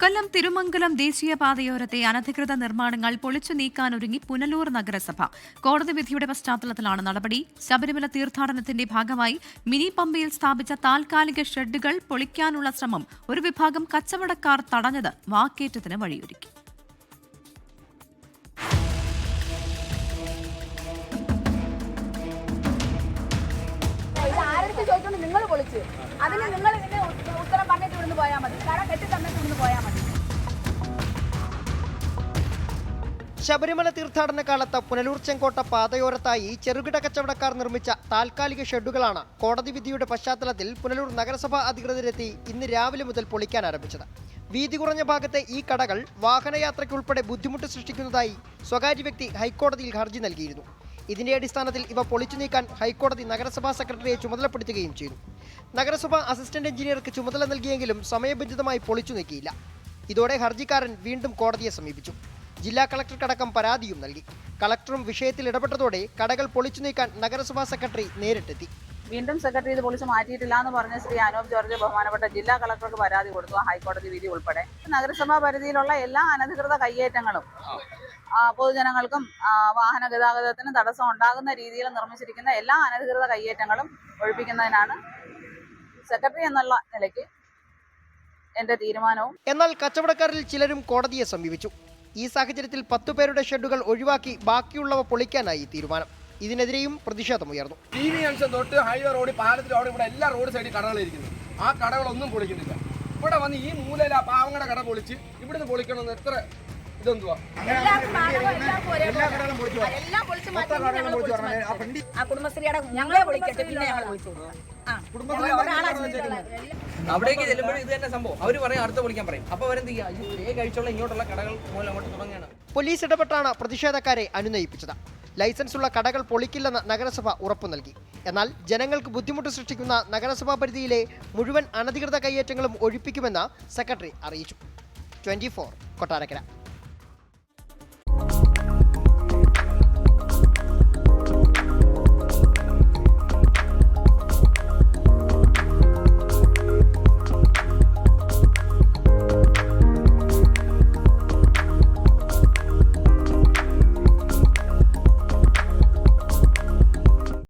കൊല്ലം തിരുമംഗലം ദേശീയപാതയോരത്തെ അനധികൃത നിർമ്മാണങ്ങൾ പൊളിച്ചു നീക്കാനൊരുങ്ങി പുനലൂർ നഗരസഭ. കോടതി വിധിയുടെ പശ്ചാത്തലത്തിലാണ് നടപടി. ശബരിമല തീർത്ഥാടനത്തിന്റെ ഭാഗമായി മിനി പമ്പയിൽ സ്ഥാപിച്ച താൽക്കാലിക ഷെഡുകൾ പൊളിക്കാനുള്ള ശ്രമം ഒരു വിഭാഗം കച്ചവടക്കാർ തടഞ്ഞത് വാക്കേറ്റത്തിന് വഴിയൊരുക്കി. നിങ്ങൾ നിങ്ങൾ ഉത്തരം പറഞ്ഞിട്ട് പോയാൽ മതി. കാരണം ശബരിമല തീർത്ഥാടന കാലത്ത് പുനലൂർ ചെങ്കോട്ട പാതയോരത്തായി ചെറുകിട കച്ചവടക്കാർ നിർമ്മിച്ച താൽക്കാലിക ഷെഡുകളാണ് കോടതി വിധിയുടെ പശ്ചാത്തലത്തിൽ പുനലൂർ നഗരസഭാ അധികൃതരെത്തി ഇന്ന് രാവിലെ മുതൽ പൊളിക്കാൻ ആരംഭിച്ചത്. വീതി കുറഞ്ഞ ഭാഗത്തെ ഈ കടകൾ വാഹനയാത്രയ്ക്കുൾപ്പെടെ ബുദ്ധിമുട്ട് സൃഷ്ടിക്കുന്നതായി സ്വകാര്യ വ്യക്തി ഹൈക്കോടതിയിൽ ഹർജി നൽകിയിരുന്നു. ഇതിന്റെ അടിസ്ഥാനത്തിൽ ഇവ പൊളിച്ചു നീക്കാൻ ഹൈക്കോടതി നഗരസഭാ സെക്രട്ടറിയെ ചുമതലപ്പെടുത്തുകയും ചെയ്തു. നഗരസഭാ അസിസ്റ്റന്റ് എഞ്ചിനീയർക്ക് ചുമതല നൽകിയെങ്കിലും സമയബന്ധിതമായി പൊളിച്ചു നീക്കിയില്ല. ഇതോടെ ഹർജിക്കാരൻ വീണ്ടും കോടതിയെ സമീപിച്ചു. ജില്ലാ കളക്ടർക്കടക്കം പരാതിയും നൽകി. കളക്ടറും വിഷയത്തിൽ ഇടപെട്ടതോടെ കടകൾ പൊളിച്ചു നീക്കാൻ നഗരസഭാ സെക്രട്ടറി നേരിട്ടെത്തി. വീണ്ടും സെക്രട്ടറി ഇത് പൊളിച്ച് മാറ്റിയിട്ടില്ല എന്ന് പറഞ്ഞ ശ്രീ അനൂപ് ജോർജ് ബഹുമാനപ്പെട്ട ജില്ലാ കളക്ടർക്ക് പരാതി കൊടുത്തു ഹൈക്കോടതി വിധി ഉൾപ്പെടെ. നഗരസഭാ പരിധിയിലുള്ള എല്ലാ അനധികൃത കയ്യേറ്റങ്ങളും പൊതുജനങ്ങൾക്കും വാഹന ഗതാഗതത്തിന് തടസ്സം ഉണ്ടാകുന്ന രീതിയിൽ നിർമ്മിച്ചിരിക്കുന്ന എല്ലാ അനധികൃത കയ്യേറ്റങ്ങളും ഒഴിപ്പിക്കുന്നതിനാണ് സെക്രട്ടറി എന്നുള്ള നിലയ്ക്ക് എന്റെ തീരുമാനവും. എന്നാൽ കച്ചവടക്കാരിൽ ചിലരും കോടതിയെ സമീപിച്ചു. ഈ സാഹചര്യത്തിൽ പത്തു പേരുടെ ഷെഡുകൾ ഒഴിവാക്കി ബാക്കിയുള്ളവ പൊളിക്കാനായി തീരുമാനം. ഇതിനെതിരെയും പ്രതിഷേധമുയർന്നു ഉയർന്നു. വി ജംഗ്ഷൻ തൊട്ട് ഹൈവേ റോഡ് പാലത്തിൽ റോഡ് ഇവിടെ എല്ലാ റോഡ് സൈഡിൽ കടകളിരിക്കുന്നു ആ കടകളൊന്നും പൊളിക്കുന്നില്ല. ഇവിടെ വന്ന് ഈ മൂലയിലാ ആ പാവങ്ങളുടെ കട പൊളിച്ച് ഇവിടുന്ന് പൊളിക്കണമെന്ന് എത്ര ഇതെന്തുവാ? എല്ലാം പൊളിച്ച് മാറ്റി. ആ കുടുംബശ്രീയുടെ ഞങ്ങളെ വിളിക്കട്ടെ പിന്നെ ഞങ്ങൾ വിളിച്ചു. അവിടേക്ക് ചെല്ലുമ്പോഴും ഇത് തന്നെ സംഭവം. അവർ പറയും അടുത്ത വിളിക്കാൻ പറയും. അപ്പൊ അവരെന്ത് കഴിച്ചുള്ള ഇങ്ങോട്ടുള്ള കടകൾ മൂലം അങ്ങോട്ട് തുടങ്ങിയാണ് പോലീസ് ഇടപെട്ടാണ് പ്രതിഷേധക്കാരെ അനുനയിപ്പിച്ചത്. ലൈസൻസ് ഉള്ള കടകൾ പൊളിക്കില്ലെന്ന് നഗരസഭ ഉറപ്പു നൽകി. എന്നാൽ ജനങ്ങൾക്ക് ബുദ്ധിമുട്ട് സൃഷ്ടിക്കുന്ന നഗരസഭാ പരിധിയിലെ മുഴുവൻ അനധികൃത കയ്യേറ്റങ്ങളും ഒഴിപ്പിക്കുമെന്ന് സെക്രട്ടറി അറിയിച്ചു. ട്വന്റി കൊട്ടാരക്കര.